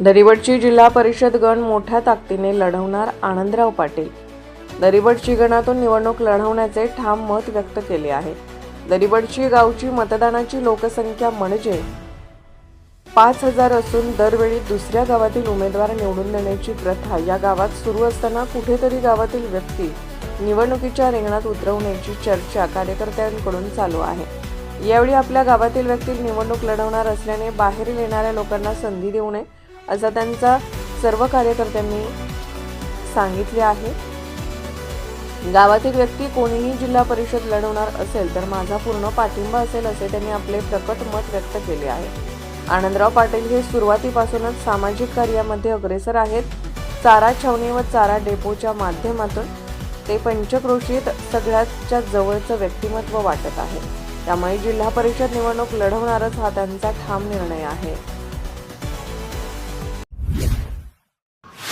दरिवडची जिल्हा परिषद गण मोठ्या ताकदीने लढवणार आनंदराव पाटील. दरिवडची गणातून निवडणूक लढवण्याचे ठाम मत व्यक्त केले आहे. दरिवडची गावची मतदानाची लोकसंख्या म्हणजे पाच हजार असून दरवेळी दुसऱ्या गावातील उमेदवार निवडून देण्याची प्रथा या गावात सुरू असताना कुठेतरी गावातील व्यक्ती निवडणुकीच्या रिंगणात उतरवण्याची चर्चा कार्यकर्त्यांकडून चालू आहे. यावेळी आपल्या गावातील व्यक्ती निवडणूक लढवणार असल्याने बाहेरील येणाऱ्या लोकांना संधी देऊ नये असा त्यांचा सर्व कार्यकर्त्यांनी सांगितले आहे. गावातील व्यक्ती कोणीही जिल्हा परिषद लढवणार असेल तर माझा पूर्ण पाठिंबा असेल असे त्यांनी आपले प्रकट मत व्यक्त केले आहे. आनंदराव पाटील हे सुरुवातीपासूनच सामाजिक कार्यामध्ये अग्रेसर आहेत. चारा छावणी व चारा डेपोच्या माध्यमातून ते पंचक्रोशीत सगळ्याच्या जवळचं व्यक्तिमत्व वाटत आहे. त्यामुळे जिल्हा परिषद निवडणूक लढवणारच हा त्यांचा ठाम निर्णय आहे.